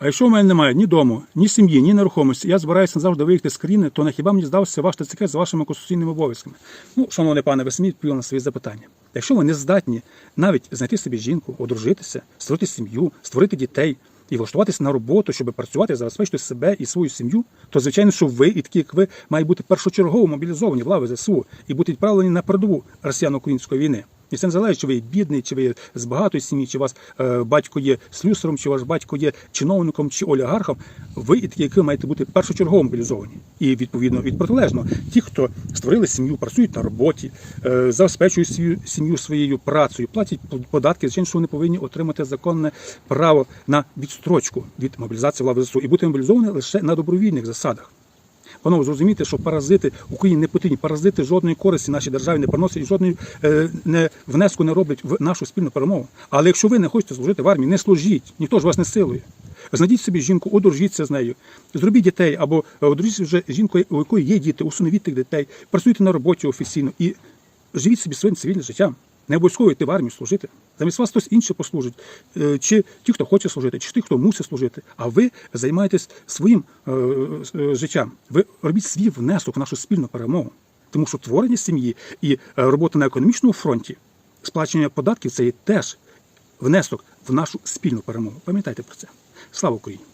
А якщо в мене немає ні дому, ні сім'ї, ні нерухомості, я збираюся назавжди виїхати з країни, то на хіба мені здався ваш ТЦК з вашими конституційними обов'язками? Ну, шановний пане, ви самі відповіли на свої запитання. Якщо ви не здатні навіть знайти собі жінку, одружитися, створити сім'ю, створити дітей і влаштуватися на роботу, щоб працювати, забезпечити себе і свою сім'ю, то звичайно, що ви і такі, як ви, мають бути першочергово мобілізовані в лави ЗСУ і бути відправлені на передову росіяно-української війни. І це не залежить, чи ви бідний, чи ви з багатої сім'ї, чи вас е, батько є слюсарем, чи ваш батько є чиновником чи олігархом. Ви і такі, як ви маєте бути першочергово мобілізовані. І відповідно від протилежно, ті, хто створили сім'ю, працюють на роботі, е, забезпечують свою сім'ю своєю працею, платять податки, звичайно, що вони повинні отримати законне право на відстрочку від мобілізації в ЗСУ і бути мобілізовані лише на добровільних засадах. Панове, зрозумійте, що паразити Україні не потрібні. Паразити жодної користі нашій державі не приносять і жодної е, не, внеску не роблять в нашу спільну перемогу. Але якщо ви не хочете служити в армії, не служіть, ніхто ж вас не силує. Знайдіть собі жінку, одружіться з нею, зробіть дітей або одружіться вже жінкою, у якої є діти, усиновіть тих дітей, працюйте на роботі офіційно і живіть собі своїм цивільним життям. Не обов'язково йти в армію служити. Замість вас хтось інший послужить, Е, чи ті, хто хоче служити, чи ті, хто мусить служити. А ви займаєтесь своїм е, е, життям. Ви робіть свій внесок в нашу спільну перемогу. Тому що творення сім'ї і робота на економічному фронті, сплачення податків це є теж внесок в нашу спільну перемогу. Пам'ятайте про це. Слава Україні!